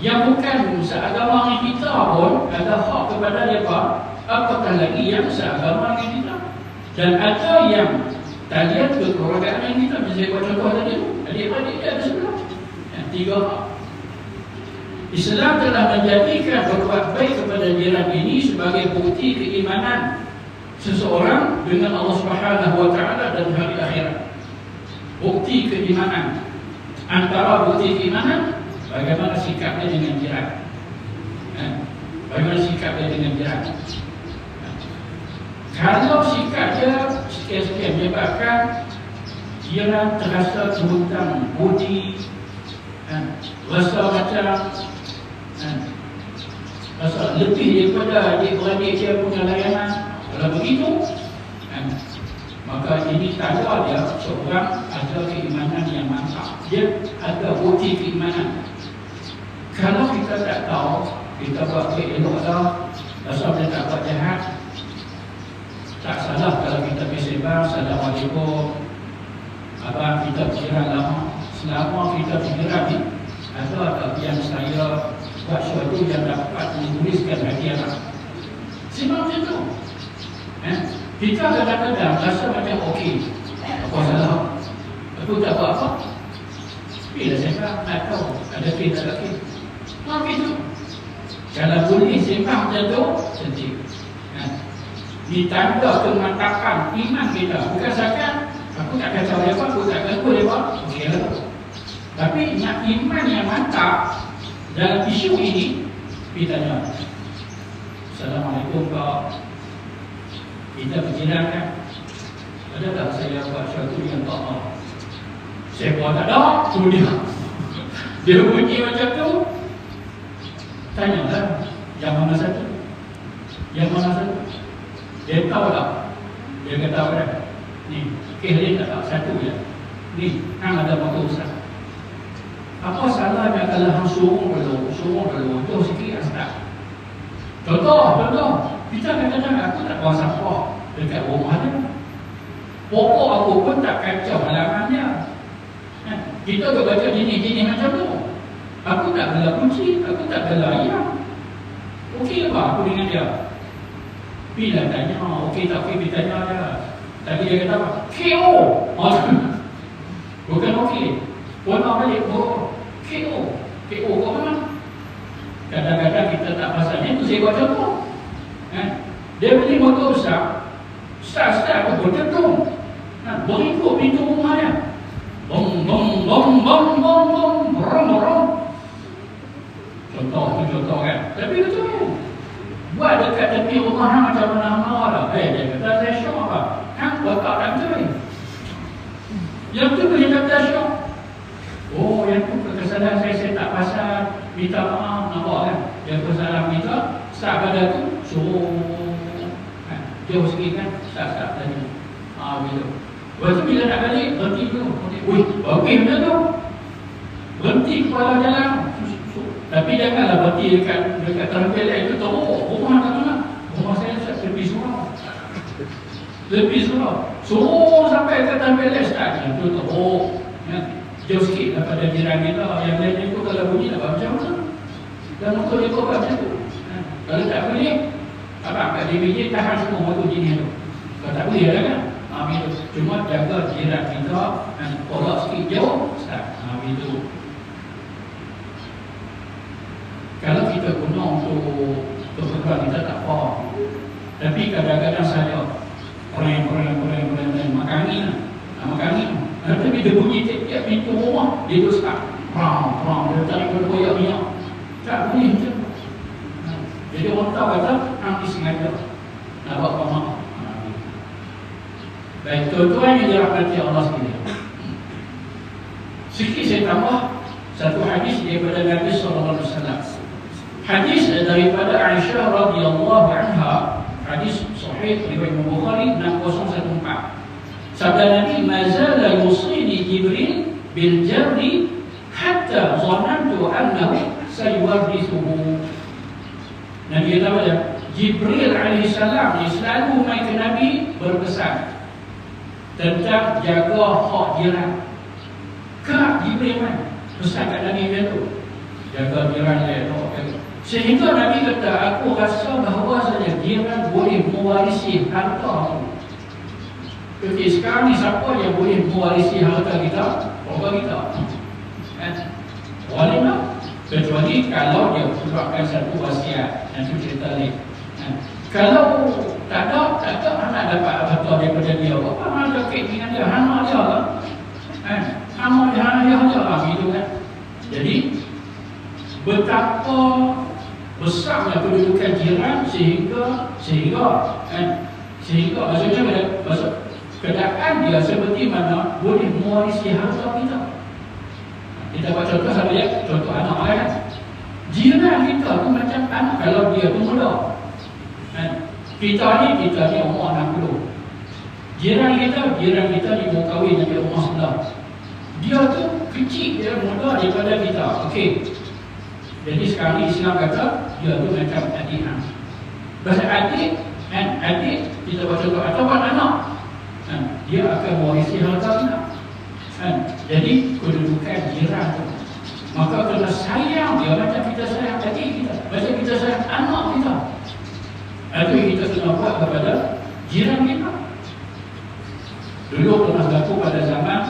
yang bukan seagama dengan kita pun ada hak kepada mereka. Apatah lagi yang seagama dengan kita? Dan ada yang talian kekeluargaan yang kita? Bisa buat contoh tadi adik-adik dia ada sebelah. Yang tiga hak. Islam telah menjadikan berbuat baik kepada jiran ini sebagai bukti keimanan seseorang dengan Allah Subhanahu wa taala dan hari akhirat. Bukti keimanan. Antara bukti keimanan bagaimana sikapnya dengan jiran. Ha? Bagaimana sikapnya dengan jiran. Ha? Kalau sikapnya sekian-sekian menyebabkan jiran terasa terhutang budi ha? rasa macam Pasal lebih daripada adik-beradik dia punya layanan Kalau begitu kan, Maka ini tanda dia seorang ada keimanan yang mantap Dia ada bukti keimanan Kalau kita tak tahu Kita buat baik elok lah Pasal dia tak buat jahat Tak salah kalau kita bersebar Assalamualaikum. Abang kita berjiran lama? Selama kita berjiran ni Ada tak yang saya buat sesuatu yang dapat menuliskan hadiah Simpan macam tu eh? Kita kadang-kadang rasa macam okey Apa salah? Aku tak buat apa. Bila saya nak tahu Ada kes tak ada Okey tu. Kalau boleh simpan macam tu Cantik eh? Ini tanda kemantapan iman kita. Bukan sahaja Aku tak kacau dia apa Aku tak kacau dia apa. Lah. Tapi nak iman yang mantap dalam isu ini kita tanya Assalamualaikum Pak. Kita berjiran kan Ada tak saya buat sesuatu yang tak Saya buat tak ada. Tu dia. Dia bunyi macam tu Tanya lah Yang mana satu Yang mana satu Dia tahu tak Dia kata apa Ni Kes dia tak tahu Satu je Ni Hang ada motor besar apa salahnya kalau hang suruh dulu, suruh dulu, tu sikit asal. Contoh, contoh, kita kadang-kadang aku tak buang sampah dekat rumah dia. Pokok aku pun tak kacau halamannya. Eh, kita ke baca jenis-jenis macam tu. Aku tak gelap kunci, aku tak gelap ayam. Okey apa aku dengan dia? Bila tanya, okey tak okey, kita tanya dia. Tadi dia kata apa? KO! Bukan okey. Puan balik, oh, KO. KO kau mana? Kadang-kadang kita tak pasalnya itu saya buat contoh. Eh? Dia beli motor besar, start-start aku berdentung. Nah, berikut pintu rumahnya. Bom, bom, bom, bom, bom, brom, brom. Contoh tu contoh kan. Tapi betul. Buat dekat tepi rumah macam mana-mana lah. Eh, dia kata saya syok apa? Kan bakal tak betul. Yang tu boleh kata syok. Oh, yang tu kesalahan saya, saya tak pasal Minta maaf, nampak kan Yang kesalahan kita, start pada tu Suruh kan? Jauh sikit kan, start, start tadi Haa, gitu Lepas tu bila nak balik, berhenti dulu Wih, okey macam tu Berhenti kepala jalan Tapi janganlah berhenti dekat Dekat terampil itu tahu, oh, rumah tak mana? Rumah saya tepi surau. Tepi surau. Suruh sampai ke terampil start. Itu tahu, oh, ya jauh sikit daripada jiran kita. Yang lain itu kalau bunyi buat macam mana? Dan motor dia kau macam tu. Ha. kalau tak boleh apa kat DBJ tahan semua motor jenis tu. Kalau tak boleh ada kan ha, tu. Cuma jaga jiran kita. Dan tolak sikit jauh start. Ha, tu kalau kita guna untuk keperluan kita tak faham. Tapi kadang-kadang saya orang yang orang yang orang yang orang yang makan angin. Lah makan angin. Tapi dia bunyi tiap-tiap pintu rumah Dia tu start Pram, pram Dia tak boleh koyak minyak. Tak boleh macam. Jadi orang tahu kata Nanti sengaja Nak buat ha. Baik, tuan-tuan yang dirahmati Allah sekalian. Sikit saya tambah Satu hadis daripada Nabi SAW Hadis daripada Aisyah radhiyallahu anha Hadis sahih riwayat Bukhari 6014 Sabda Nabi mazala yusini Jibril bil jarri hatta zanantu annahu sayuwarrithuhu. Nabi kata apa Jibril alaihi salam selalu mai ke Nabi berpesan tentang jaga hak jiran. Kak Jibril mai. Pesan kat Nabi dia tu Jaga jiran dia tu Sehingga Nabi kata Aku rasa bahawa saja jiran boleh mewarisi harta Jadi sekarang ni siapa yang boleh mewarisi harta kita? Orang kita Kan? Boleh tak? Kecuali kalau dia keluarkan satu wasiat Nanti cerita ni kan? Kalau tak ada, tak ada anak dapat harta daripada dia Apa mana kek dengan dia? Hana dia lah kan? Hana dia, hana dia, hana dia lah gitu kan Jadi Betapa besarnya kedudukan jiran sehingga sehingga kan sehingga maksudnya maksud keadaan dia seperti mana boleh mewarisi harta kita kita buat contoh sama dia, contoh anak orang kan. Jiran kita tu macam anak kalau dia tu muda. Kan? Kita ni, kita ni umur 60. Jiran kita, jiran kita ni mau kahwin nanti umur 9. Dia tu kecil, dia muda daripada kita. Okey. Jadi sekarang Islam kata, dia tu macam adik hang. Bahasa adik, kan? Adik, kita buat contoh, atau anak. Kan? Dia akan mewarisi harta kita. Kan? Jadi kedudukan jiran tu Maka kena sayang dia macam kita sayang adik kita Macam kita sayang anak kita Itu kita kena buat kepada jiran kita Dulu pernah berlaku pada zaman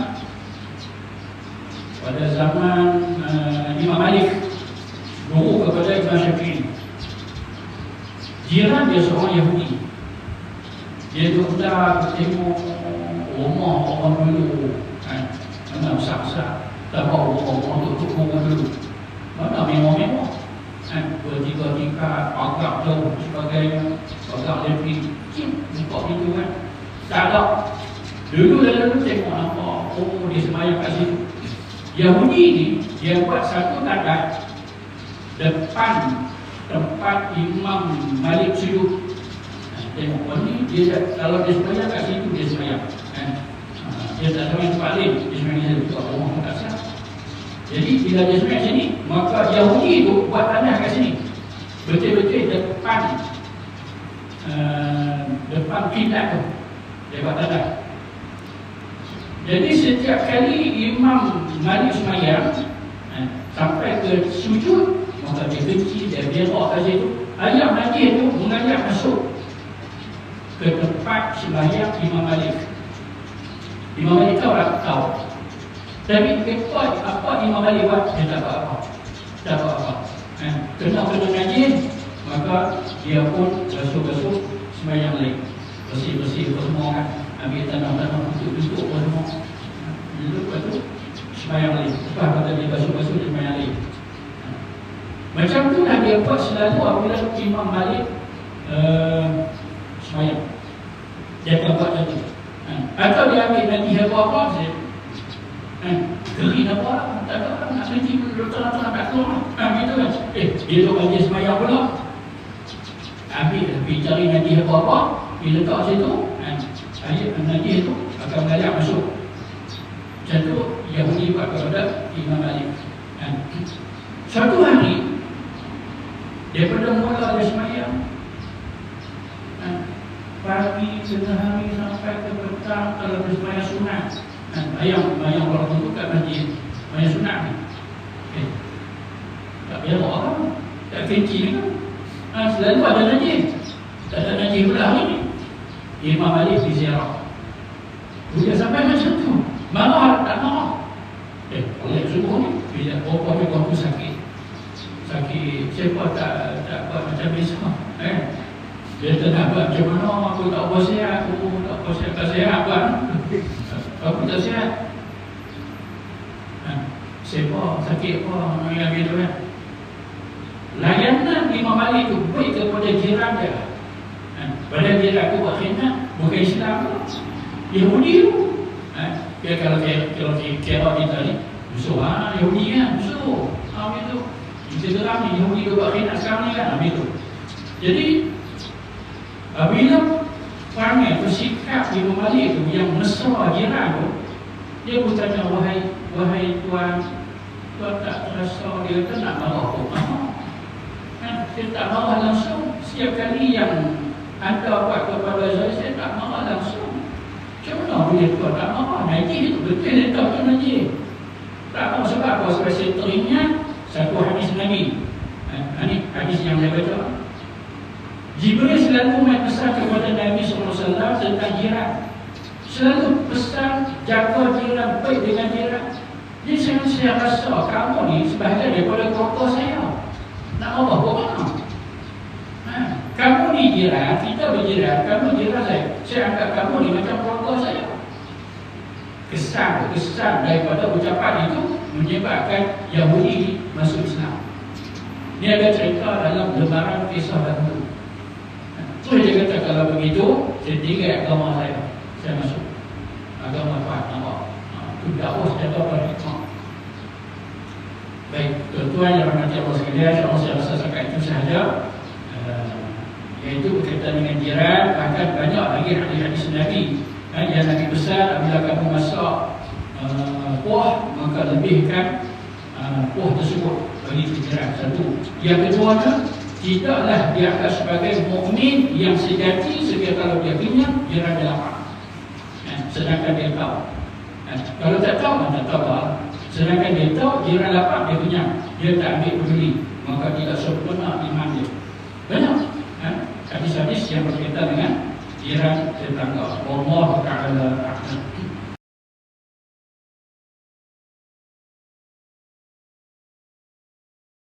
Pada zaman uh, Imam Malik Guru kepada Imam Syafi'i Jiran dia seorang Yahudi. Dia duduk tengok rumah orang dulu kan? Mana besar-besar. Tak bawa orang-orang untuk tukuh dulu. Mana mewah-mewah kan? Bertiga tingkat agak jauh sebagainya. Agak lebih kecil buka pintu kan? Tak ada. Dulu lalu tengok nampak oh dia semayang kat situ. Yahudi ni dia buat satu takat depan tempat Imam Malik sujud tengok oh ni dia kalau dia semayang kat situ dia semayang kan? Dia tak tahu yang tempat lain Dia sebenarnya dia buat rumah pun tak sah Jadi bila dia sebenarnya sini Maka Yahudi itu buat tanah kat sini. Betul-betul depan uh, Depan kilat tu Dia buat tanah. Jadi setiap kali Imam Malik semayang uh, Sampai ke sujud Maka dia benci, dia berak kat situ Ayah Nabi itu mengajak masuk Ke tempat semayang Imam Malik Imam Malik tahu tak? Tahu. Tapi kepot apa Imam Malik buat? Dia tak apa-apa. Tak apa-apa. Eh, kena kena ngaji, maka dia pun basuh-basuh semayang lain. Bersih-bersih apa semua kan. Ambil tanah-tanah untuk duduk apa semua. Lepas tu, semayang lain. Lepas kata dia basuh-basuh, dia semayang lain. Macam tu lah dia buat selalu apabila Imam Malik uh, semayang. Dia akan buat macam tu. Atau dia ambil nanti apa apa saja. Eh, geri apa lah. Tak ada orang nak nanti Doktor-doktor nak keluar ha, Gitu kan Eh, dia tu bagi semayang pula Ambil, pergi cari nanti apa-apa Dia letak situ eh, Ayat nanti itu akan mengayak masuk Macam tu Yahudi buat kepada Imam Malik eh. Satu hari Daripada mula dia semayang pagi, tengah hari sampai ke petang kalau bersemayang sunat. Dan bayang, bayang orang itu kat masjid bayang sunat ni. Okay. tak bayang orang tak kenci ni kan. Ha, selalu ada najis. Tak ada najis pula hari ni. Imam Ali di ziarah. Dia sampai macam tu marah tak marah. Eh, oleh subuh ni bila berapa siapa tak tak buat macam biasa eh? Dia tak nak buat macam mana aku tak buat sihat Aku tak buat sihat, tak sihat buat. Aku tak sihat. Ha, Siapa, sakit apa, yang gitu kan Layanan Imam Malik tu baik kepada jiran dia. Pada jiran tu buat khidmat Bukan Islam Yahudi tu. Ha, ya, Kalau kalau kira kita ni Musuh ha, Yahudi kan, musuh. Ha, gitu Kita geram ni, Yahudi tu buat khidmat sekarang ni kan, ha, gitu Jadi Apabila perangai bersikap di Malik itu yang mesra jiran tu Dia pun tanya, wahai, wahai tuan Tuan tak rasa dia kata nak marah pun kan? Dia tak marah langsung. Setiap kali yang anda buat kepada saya, saya tak marah langsung. Macam mana boleh tuan tak marah? Najib itu betul dia tak tu najib Tak tahu sebab apa? Sebab saya teringat satu hadis Nabi. Ini hadis yang saya baca. Jibril selalu main pesan kepada Nabi SAW tentang jiran. Selalu pesan jaga jiran, baik dengan jiran. Jadi saya, saya rasa kamu ni sebahagian daripada keluarga saya. Nak apa? Buat mana? Ha. Kamu ni jiran, kita berjiran, kamu jiran saya. Saya anggap kamu ni macam keluarga saya. Kesan, kesan daripada ucapan itu menyebabkan Yahudi masuk Islam. Ini ada cerita dalam lembaran kisah dahulu. So dia kata kalau begitu, saya tinggal agama saya. Saya masuk. Agama Tuhan, nampak. Itu dakwah sejahtera pada hikmah. Baik, tuan-tuan yang rahmati Allah sekalian, saya rasa setakat itu sahaja. Uh, iaitu berkaitan dengan jiran, bahkan banyak lagi hadis-hadis Nabi. Uh, yang Nabi besar, apabila kamu masak uh, kuah, maka lebihkan uh, kuah tersebut bagi fikiran satu. Yang kedua tidaklah dia akan sebagai mukmin yang sejati sekiranya kalau dia kenyang dia rada lapar. Eh, sedangkan dia tahu. Eh, kalau tak tahu tak tahu apa. Sedangkan dia tahu dia rada lapar dia kenyang. Dia tak ambil peduli maka tidak sempurna iman dia. Banyak. Eh, hadis-hadis yang berkaitan dengan jiran tetangga. Allah Taala